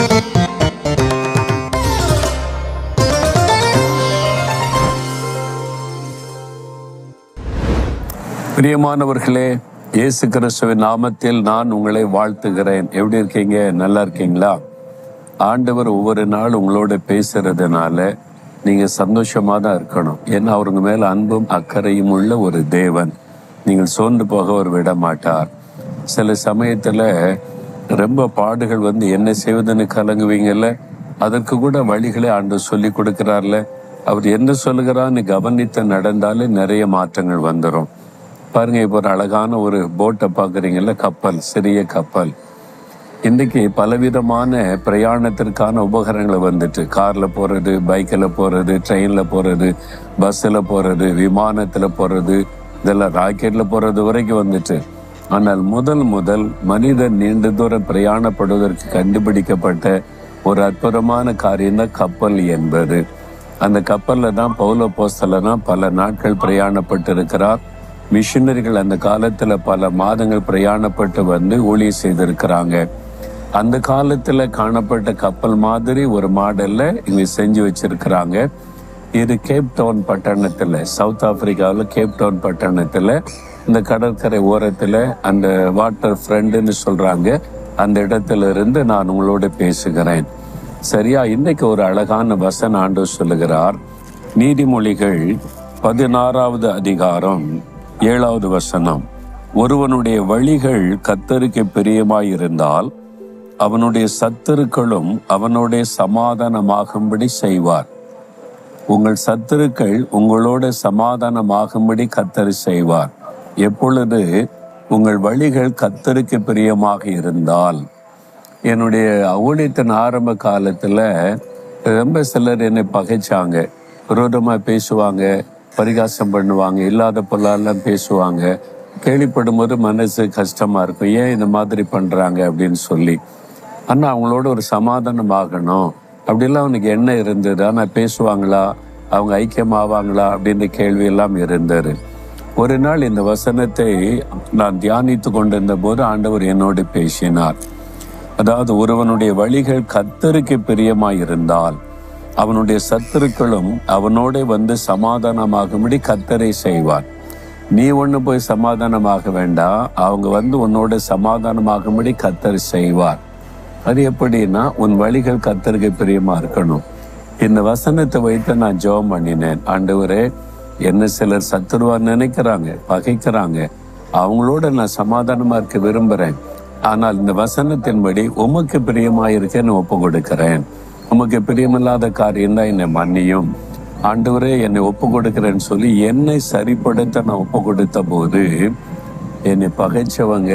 பிரியமானவர்களே இயேசு கிறிஸ்துவின் நாமத்தில் நான் உங்களை வாழ்த்துகிறேன். எப்படி இருக்கீங்க? நல்லா இருக்கீங்களா? ஆண்டவர் ஒவ்வொரு நாள் உங்களோட பேசுறதுனால நீங்க சந்தோஷமா தான் இருக்கணும். ஏன்னா அவருங்க மேல அன்பும் அக்கறையும் உள்ள ஒரு தேவன். நீங்கள் சோர்ந்து போக அவர் விட மாட்டார் சில சமயத்துல ரொம்ப பாடுகள் வந்து என்ன செய்வதுன்னு கலங்குவீங்கல்ல? அதற்கு கூட வழிகளை ஆண்டு சொல்லி கொடுக்கிறார்ல. அவர் என்ன சொல்லுகிறான்னு கவனித்து நடந்தாலே நிறைய மாற்றங்கள் வந்துடும் பாருங்க இப்போ ஒரு அழகான ஒரு போட்டை பார்க்குறீங்கல்ல கப்பல் சிறிய கப்பல். இன்னைக்கு பலவிதமான பிரயாணத்திற்கான உபகரணங்களை வந்துட்டு. கார்ல போறது பைக்கில் போறது ட்ரெயின்ல போறது பஸ்ஸில் போறது விமானத்தில் போறது இதெல்லாம் ராக்கெட்ல போறது வரைக்கும் வந்துட்டு. ஆனால் முதல் முதல் மனிதன் நீண்ட தூரம் பிரயாணப்படுவதற்கு கண்டுபிடிக்கப்பட்ட ஒரு அற்புதமான காரியம் தான் கப்பல் என்பது. அந்த கப்பலில் தான் பௌல போஸ்தலனா பல நாட்கள் பிரயாணப்பட்டு இருக்கிறார் மிஷினரிகள் அந்த காலத்தில் பல மாதங்கள் பிரயாணப்பட்டு வந்து ஊழிய செய்திருக்கிறாங்க. அந்த காலத்தில் காணப்பட்ட கப்பல் மாதிரி ஒரு மாடலில் இங்கே செஞ்சு வச்சிருக்கிறாங்க. இது கேப் டவுன் சவுத் ஆப்பிரிக்காவில் கேப் டவுன் இந்த கடற்கரை ஓரத்தில் அந்த வாட்டர் ஃப்ரெண்டுன்னு சொல்கிறாங்க அந்த இடத்துல இருந்து நான் உங்களோட பேசுகிறேன். சரியா? இன்னைக்கு ஒரு அழகான வசன் ஆண்டு சொல்லுகிறார். நீதிமொழிகள் பதினாறாவது அதிகாரம் ஏழாவது வசனம். ஒருவனுடைய வழிகள் கத்தருக்கு பிரியமாயிருந்தால் அவனுடைய சத்துருக்களும் அவனுடைய சமாதானமாகும்படி செய்வார். உங்கள் சத்துருக்கள் உங்களோட சமாதானமாகும்படி கத்தர் செய்வார். எப்பொழுது உங்கள் வழிகள் கத்தருக்கு பிரியமாக இருந்தால் என்னுடைய ஊழியத்தின் ஆரம்ப காலத்தில் ரொம்ப சிலர் என்னை பகைச்சாங்க. விரோதமாக பேசுவாங்க பரிகாசம் பண்ணுவாங்க இல்லாத பொருளாலாம் பேசுவாங்க. கேள்விப்படும் போது மனசு கஷ்டமாக இருக்கும். ஏன் இந்த மாதிரி பண்ணுறாங்க அப்படின்னு சொல்லி. ஆனால் அவங்களோட ஒரு சமாதானம் ஆகணும். அப்படிலாம் அவனுக்கு என்ன இருந்தது? ஆனால் பேசுவாங்களா? அவங்க ஐக்கியமாவாங்களா? அப்படின்ற கேள்வியெல்லாம் இருந்தது. ஒரு நாள் இந்த வசனத்தை நான் தியானித்து கொண்டிருந்த போது ஆண்டவர் என்னோடு பேசினார். அதாவது ஒருவனுடைய வழிகள் கத்தருக்கு பிரியமாயிருந்தால் அவனுடைய சத்துருக்களும் அவனோட வந்து சமாதானமாகும்படி கத்தரை செய்வார். நீ ஒன்று போய் சமாதானமாக வேண்டாம் அவங்க வந்து உன்னோட சமாதானமாகும்படி கத்தர் செய்வார். அது எப்படின்னா உன் வழிகள் கத்தருக்கு பிரியமா இருக்கணும். இந்த வசனத்தை வைத்து நான் ஜெபம் பண்ணினேன். ஆண்டவரே என்ன சிலர் சத்துருவா நினைக்கிறாங்க பகைக்கிறாங்க. அவங்களோட நான் சமாதானமா இருக்க விரும்புறேன். ஆனால் இந்த வசனத்தின்படி உமக்கு பிரியமாயிருக்கேன்னு ஒப்பு கொடுக்கிறேன் உமக்கு பிரியமில்லாத காரியம் தான் என்னை மன்னியும். ஆண்டவரே என்னை ஒப்பு கொடுக்கிறேன்னு சொல்லி என்னை சரிப்படுத்த நான் ஒப்பு கொடுத்த போது என்னை பகைச்சவங்க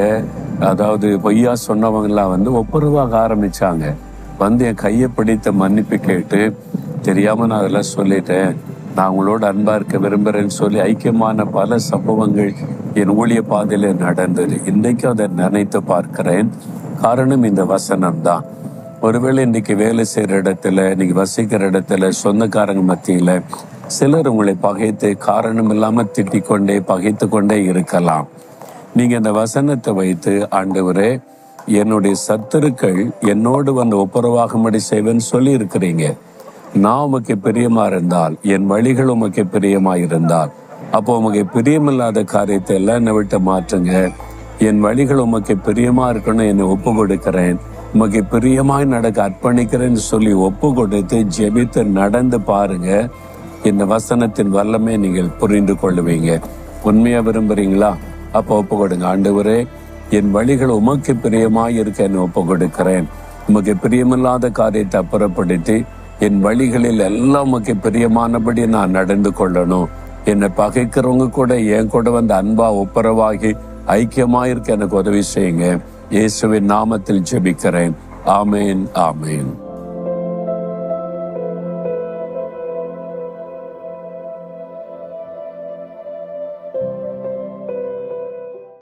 அதாவது பொய்யா சொன்னவங்கலாம் வந்து ஒப்புரவாக ஆரம்பிச்சாங்க. வந்து என் கையை பிடித்த மன்னிப்பு கேட்டு தெரியாம நான் அதெல்லாம் சொல்லிட்டேன். நான் உங்களோட அன்பாக இருக்க விரும்புகிறேன்னு சொல்லி ஐக்கியமான பல சம்பவங்கள் என் ஊழிய பாதையில் நடந்தது. இன்றைக்கும் அதை நினைத்து பார்க்கிறேன். காரணம் இந்த வசனம் தான் ஒருவேளை இன்னைக்கு வேலை செய்கிற இடத்துல இன்னைக்கு வசிக்கிற இடத்துல சொந்தக்காரங்க மத்தியில் சிலர் உங்களை பகைத்து காரணம் இல்லாமல் திட்டிக் கொண்டே பகைத்து கொண்டே இருக்கலாம். நீங்கள் இந்த வசனத்தை வைத்து ஆண்டவரே என்னுடைய சத்துருக்கள் என்னோடு வந்து ஒப்புரவாகும்படி செய்வேன்னு சொல்லி இருக்கிறீங்க நான் உமக்கு பிரியமா இருந்தால் என் வழிகள் உமக்கு பிரியமா இருந்தால் அப்போ உமக்கு பிரியமில்லாத காரியத்தை எல்லாம் என்னை விட்டு மாற்றுங்க. என் வழிகள் உமக்கு பிரியமா இருக்கணும் என்னை ஒப்பு கொடுக்கிறேன் உமக்கு பிரியமாய் நடக்க அர்ப்பணிக்கிறேன்னு சொல்லி ஒப்பு கொடுத்து ஜெபித்து நடந்து பாருங்க. இந்த வசனத்தின் வல்லமே நீங்கள் புரிந்து கொள்ளுவீங்க. உண்மையா விரும்புறீங்களா? அப்போ ஒப்பு கொடுங்க ஆண்டவரே என் வழிகள் உமக்கு பிரியமாய் இருக்க என்னை ஒப்பு கொடுக்கிறேன் உமக்கு பிரியமில்லாத காரியத்தை அப்புறப்படுத்தி என் வழிகளில் எல்லாம் உமக்கு பிரியமானபடி நான் நடந்து கொள்ளணும். என்னை பகைக்கிறவங்க கூட என் கூட வந்து அன்பா ஒப்புரவாகி ஐக்கியமாயிருக்க எனக்கு உதவி செய்யுங்க. இயேசுவின் நாமத்தில் ஜெபிக்கிறேன். ஆமேன் ஆமேன்.